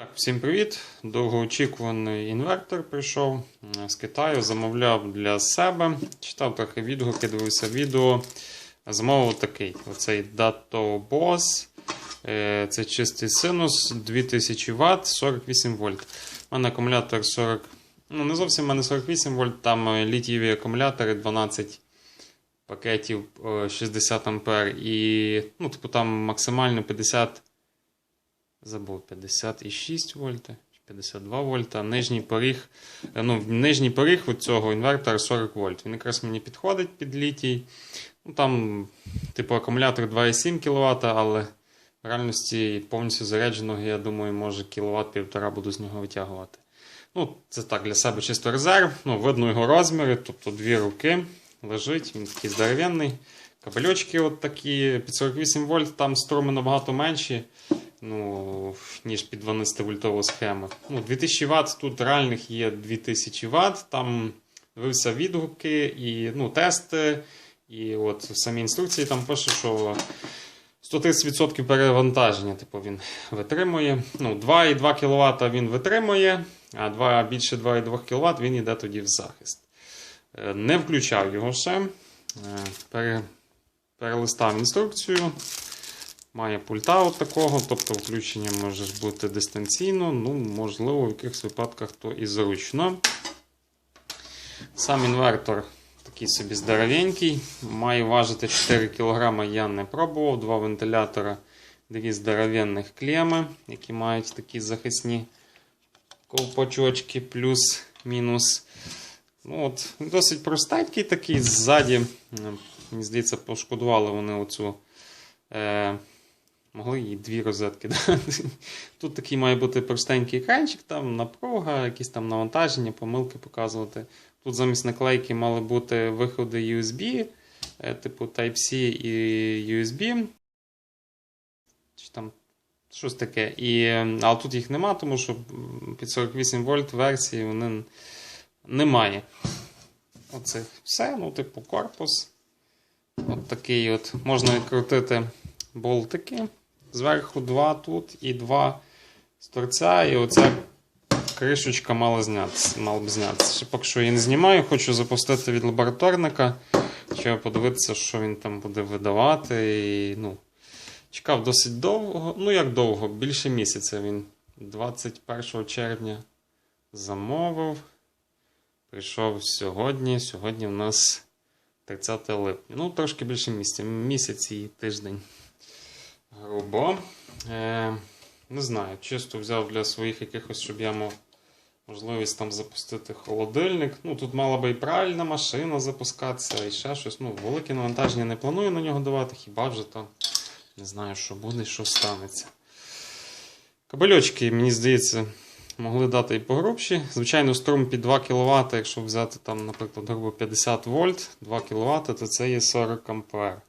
Так, всім привіт! Довгоочікуваний інвертор прийшов е, з Китаю. Замовляв для себе. Читав трохи відгуки, дивився відео. Замовив такий: оцей Dato Boss. Е, Це чистий синус 2000 Вт, 48 вольт. У мене акумулятор 40. Ну, не зовсім у мене 48 вольт, там е, літієві акумулятори 12 пакетів е, 60 ампер. І ну, типу, там максимально 50. Забув 56 вольта, 52 вольта. Нижній поріг, е, ну, нижній поріг у цього інвертора 40 вольт. Він якраз мені підходить під літій. Ну, там, типу, акумулятор 2,7 кВт, але в реальності повністю зарядженого, я думаю, може кіловат півтора буду з нього витягувати. Ну, це так, для себе чисто резерв. Ну, видно його розміри, тобто дві руки лежить, він такий здоровенний. Кабельочки от такі під 48 вольт, там струми набагато менші ну, ніж під 12 вольтову схему. Ну, 2000 Вт, тут реальних є 2000 Вт, там дивився відгуки і ну, тести. І от в самій інструкції там пише, що 130% перевантаження типу, він витримує. Ну, 2,2 кВт він витримує, а 2, більше 2,2 кВт він йде тоді в захист. Е, Не включав його ще. Е, Перелистав інструкцію. Має пульта от такого, тобто включення може бути дистанційно, ну, можливо, в якихось випадках то і зручно. Сам інвертор такий собі здоровенький, має важити 4 кг, я не пробував. Два вентилятора, дві здоровенних клеми, які мають такі захисні ковпачочки, плюс-мінус. Ну, от, Досить простенький такий ззаді. Мені здається, пошкодували вони оцю. Е, Могли і дві розетки дати. Тут такий має бути простенький екранчик, там напруга, якісь там навантаження, помилки показувати. Тут замість наклейки мали бути виходи USB, е, типу Type-C і USB. Чи там щось таке. І, але тут їх нема, тому що під 48 вольт версії вони немає. Оце все, ну, типу, корпус. От такий от. Можна відкрутити болтики. Зверху два тут і два з торця. І оця кришечка мала знятися, мала б знятися. Поки що я не знімаю, хочу запустити від лабораторника. Щоб подивитися, що він там буде видавати. І, ну, чекав досить довго. Ну, як довго, більше місяця він 21 червня замовив. Прийшов сьогодні. Сьогодні в нас 30 липня. Ну, трошки більше місяця. Місяць і тиждень. Грубо. Е, не знаю, чисто взяв для своїх якихось, щоб я мав можливість там запустити холодильник. Ну, тут мала би і правильна машина запускатися, і ще щось. Ну, велике навантаження не планую на нього давати, хіба вже там не знаю, що буде і що станеться. Кабельочки, мені здається, могли дати і погрубші. Звичайно, струм під 2 кВт, якщо взяти там, наприклад, грубо 50 вольт, 2 кВт, то це є 40 ампер.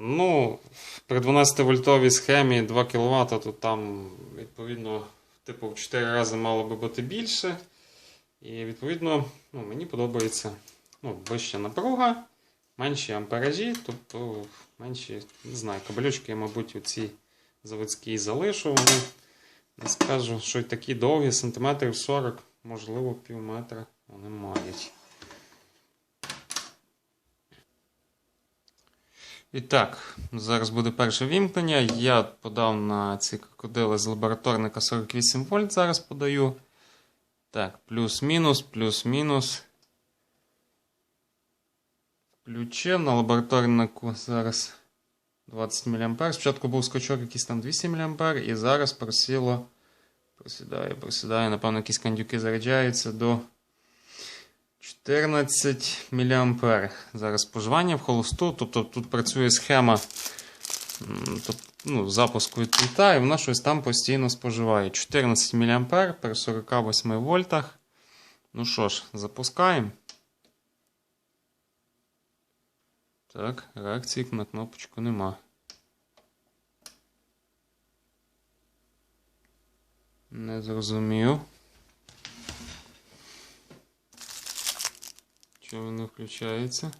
Ну, при 12-вольтовій схемі 2 кВт, то там, відповідно, типу, в 4 рази мало би бути більше. І, відповідно, ну, мені подобається ну, вища напруга, менші амперажі, тобто менші, не знаю, кабелючки, мабуть, оці заводські залишу. Вони не скажу, що й такі довгі, сантиметрів 40, можливо, пів метра вони мають. І так, зараз буде перше вімкнення. Я подав на ці крокодили з лабораторника 48 вольт. Зараз подаю. Так, плюс-мінус, плюс-мінус. Включив на лабораторнику зараз 20 мА. Спочатку був скачок якийсь там 200 мА, і зараз просіло. Просідає, просідає, напевно, якісь кандюки заряджаються до 14 мА. Зараз споживання в холосту. Тобто тут працює схема ну, запуску від пульта, і вона щось там постійно споживає. 14 мА при 48 вольтах. Ну що ж, запускаємо. Так, реакції на кнопочку нема. Не зрозумів. Что він не включається?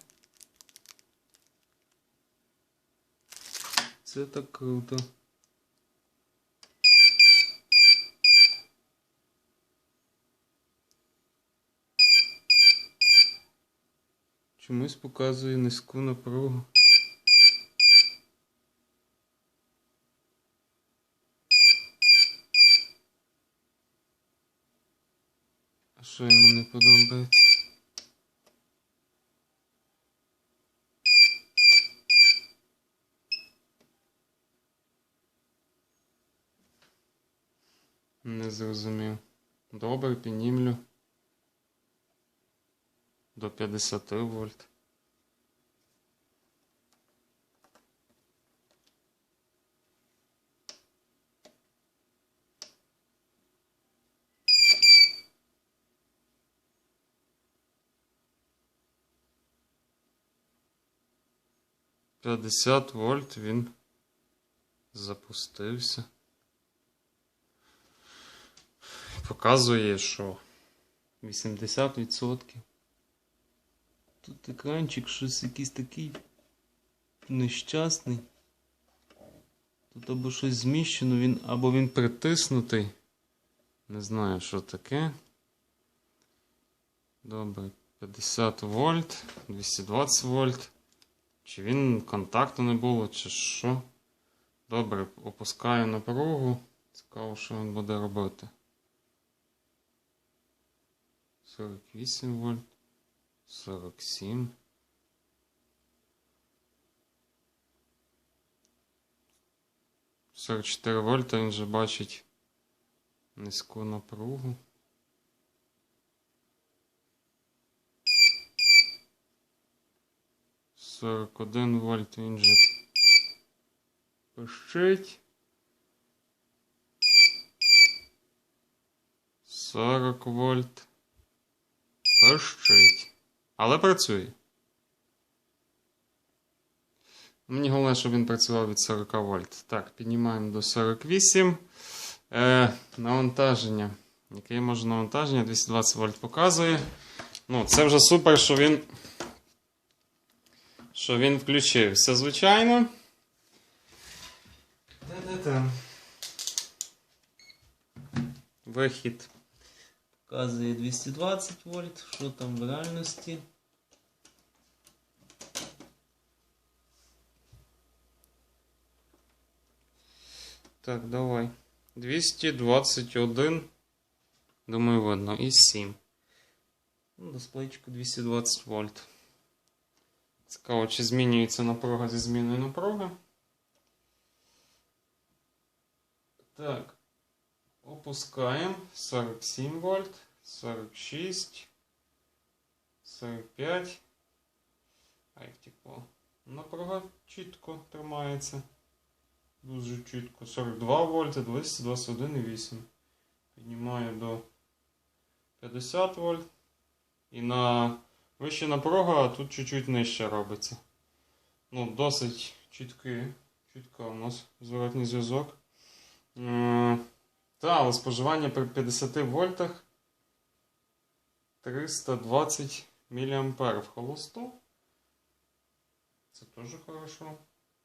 Це так круто. Чомусь показує низьку напругу. А що йому не подобається? Не зрозумів. Добре, піднімлю. До 50 вольт. П'ятдесят вольт він запустився. Показує, що 80%. Тут екранчик щось якийсь такий нещасний. Тут або щось зміщено, він, або він притиснутий. Не знаю, що таке. Добре, 50 вольт, 220 вольт. Чи він контакту не було, чи що. Добре, опускаю напругу. Цікаво, що він буде робити. 48 вольт. 47. Сорок чотири вольта він вже бачить низьку напругу. Сорок один вольт він же пищить. Сорок вольт. Пищить. Але працює. Мені головне, щоб він працював від 40 вольт. Так, піднімаємо до 48. Е, навантаження. Яке може навантаження? 220 вольт показує. Ну, це вже супер, що він. Що він включився, звичайно. Та-та-та. Вихід. Показує 220 вольт. Що там в реальності? Так, давай. 221. Думаю, видно. І 7. Ну, дисплейчику 220 вольт. Цікаво, чи змінюється напруга зі зміною напруги. Так. Опускаємо 47 вольт, 46, 45. А як тепло. Напруга чітко тримається. Дуже чітко. 42 вольти, 221,8. Піднімаю до 50 вольт. І на вища напруга, тут чуть-чуть нижче робиться. Ну, досить чіткий. Чітко у нас зворотній зв'язок. Е, Та, але споживання при 50 вольтах 320 мА в холосту. Це теж хорошо.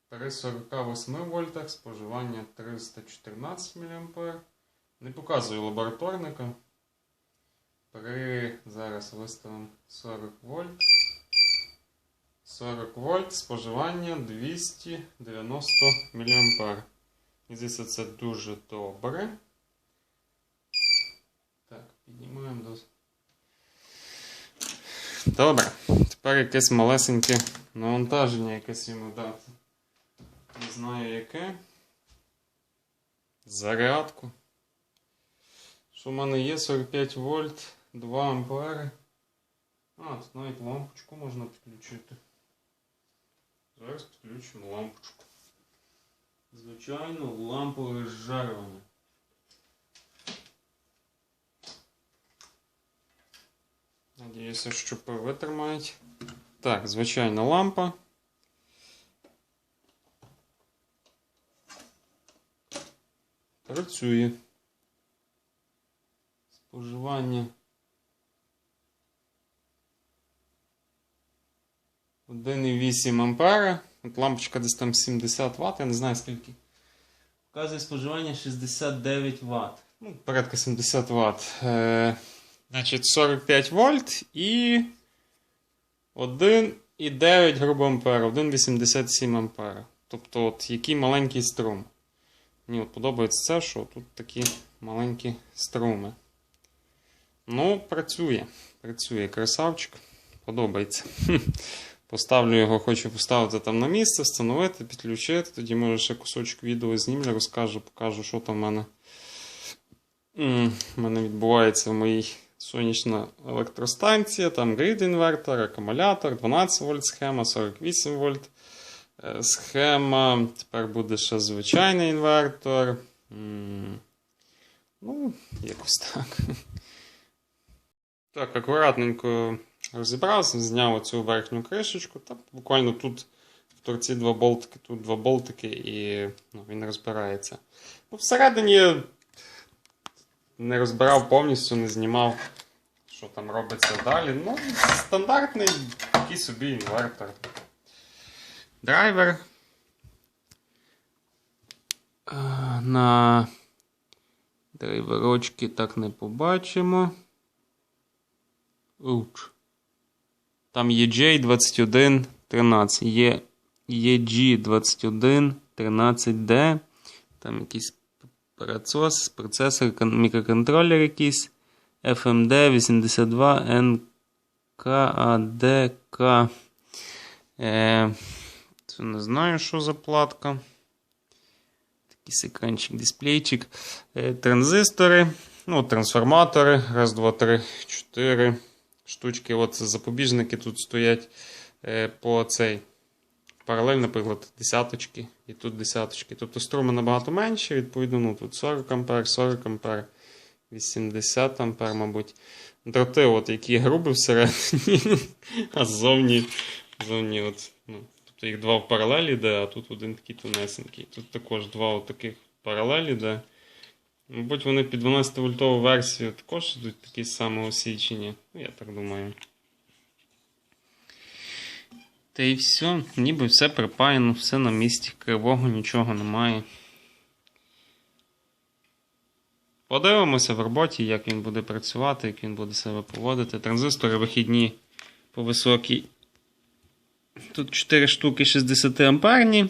При 48 вольтах споживання 314 мА. Не показую лабораторника. При зараз виставимо 40 вольт. 40 вольт споживання 290 мА. І здається, це дуже добре. Так, піднімаємо до. Добре. Тепер якесь малесеньке навантаження, якесь йому дати. Не знаю яке. Зарядку. Що в мене є 45 вольт, 2 ампери. А, тут навіть лампочку можна підключити. Зараз підключимо лампочку. Звичайно, лампове зжарювання. Надіюся, що витримають. Так, звичайна лампа. Працює. Споживання. 1,8 ампера. От лампочка десь там 70 Вт, я не знаю скільки. Показує споживання 69 Вт. Ну, порядка 70 Вт. Значить, 45 вольт і 1,9 грубо ампера, 1,87 ампера. Тобто, от який маленький струм. Мені от подобається це, що тут такі маленькі струми. Ну, працює. Працює красавчик. Подобається. Поставлю його, хочу поставити там на місце, встановити, підключити. Тоді може ще кусочок відео знімлю, розкажу, покажу, що там в мене, в мене відбувається в моїй сонячна електростанція. Там грид інвертор, акумулятор, 12 вольт схема, 48 вольт. Схема. Тепер буде ще звичайний інвертор. Ну, якось так. Так, акуратненько розібрався, зняв оцю верхню кришечку. Так, буквально тут в торці два болтики, тут два болтики, і ну, він розбирається. Ну, всередині не розбирав повністю, не знімав, що там робиться далі. Ну, стандартний такий собі інвертор. Драйвер. Е, На драйверочки так не побачимо. Уч. Там є J2113, є EG2113D, там якийсь процес, процесор, кон- мікроконтролер якийсь, FMD 82 NKADK. Е, це не знаю, що за платка. Такий екранчик, дисплейчик. Е, транзистори, ну, трансформатори. Раз, два, три, чотири штучки. От запобіжники тут стоять е, по цей. Паралель, наприклад, десяточки і тут десяточки. Тобто струми набагато менші, відповідно, ну, тут 40 ампер, 40 ампер, 80 ампер, мабуть. Дроти, от, які грубі всередині, а ззовні, ззовні от, ну, тобто їх два в паралелі йде, а тут один такий тонесенький. Тут також два от таких паралелі йде. Мабуть, вони під 12 вольтову версію також йдуть такі самоосічені. Ну, я так думаю. Та і все, ніби все припаяно, все на місці, кривого нічого немає. Подивимося в роботі, як він буде працювати, як він буде себе поводити. Транзистори вихідні по високій. Тут 4 штуки 60 амперні.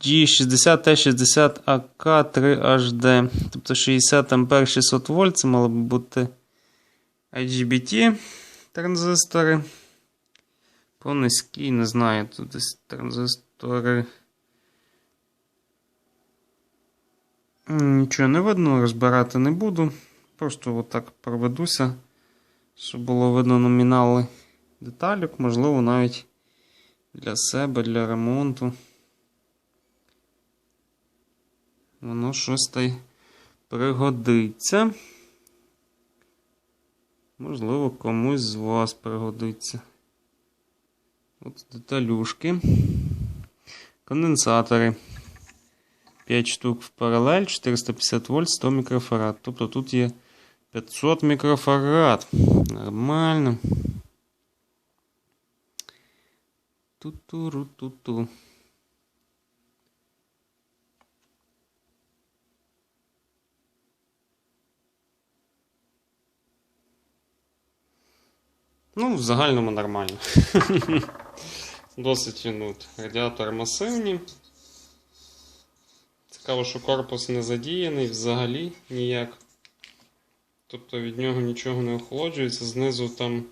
G60T60AK3HD. Тобто 60 ампер 600 вольт. Це мало б бути IGBT транзистори. По низькій, не знаю, тут десь транзистори. Нічого не видно, розбирати не буду. Просто отак проведуся, щоб було видно номінали деталік, можливо, навіть для себе, для ремонту. Воно щось та й пригодиться. Можливо, комусь з вас пригодиться. От деталюшки. Конденсатори. 5 штук в паралель, 450 вольт, 100 мікрофарад. Тобто тут є 500 мікрофарад. Нормально. Ту-ту-ру-ту-ту. Ну, в загальному нормально. Досить от, радіатори масивні. Цікаво, що корпус не задіяний взагалі ніяк. Тобто від нього нічого не охолоджується, знизу там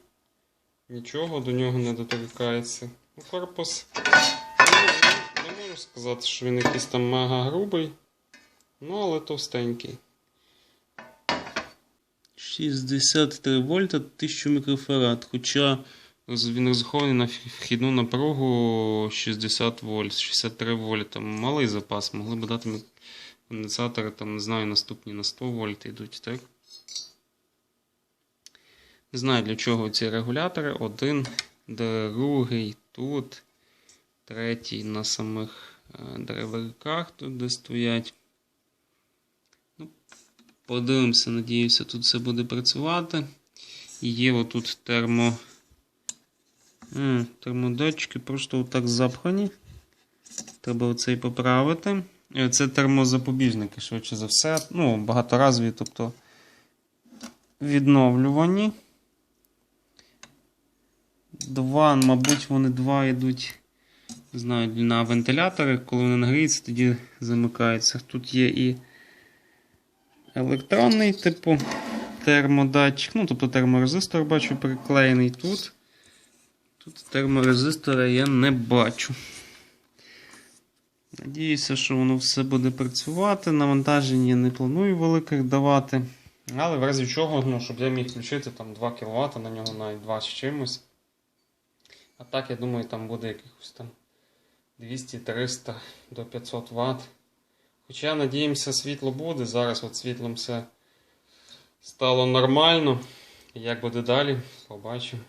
нічого до нього не доторкається. Ну, корпус. ну, Не можу сказати, що він якийсь там мега грубий, ну але товстенький. 63 вольта 1000 мікрофарад. Хоча він розрахований на вхідну напругу 60 вольт, 63 вольта. Малий запас, могли б дати конденсатори, там, не знаю, наступні на 100 вольт йдуть, так? Не знаю для чого ці регулятори. Один, другий тут, третій на самих е, драйверках тут де стоять. Ну, Подивимося, надіюся, тут все буде працювати. Є отут термо. М, термодатчики просто отак запхані. Треба оцей поправити. Е, Це термозапобіжники, швидше за все. Ну, багаторазові, тобто відновлювані. два, мабуть, вони два йдуть. Не знаю, на вентилятори. Коли вони нагріються, тоді замикаються. Тут є і електронний, типу термодатчик. Ну, тобто терморезистор бачу приклеєний тут. Тут терморезистора я не бачу. Надіюся, що воно все буде працювати. Навантаження не планую великих давати. Але в разі чого, ну, щоб я міг включити там 2 кВт, на нього навіть 2 з чимось. А так, я думаю, там буде якихось там 200-300 до 500 Вт. Хоча, надіємося, світло буде. Зараз от світлом все стало нормально. Як буде далі, побачимо.